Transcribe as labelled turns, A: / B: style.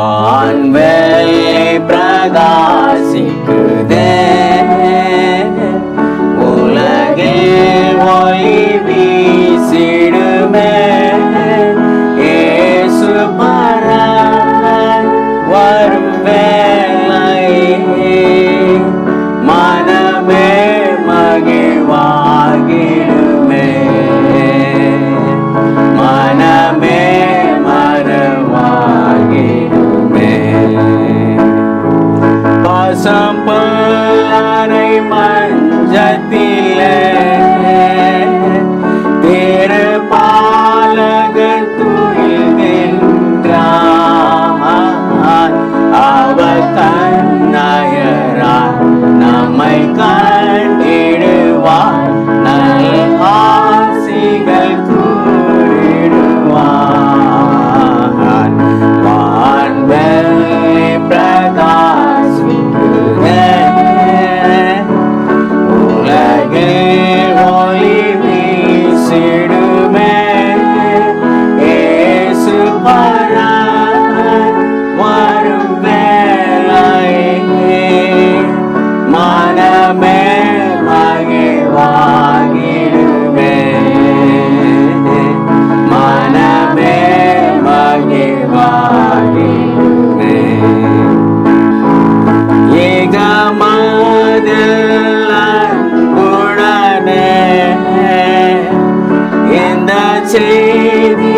A: வான்வெளி பிரகாசிக்குதே. again. I take.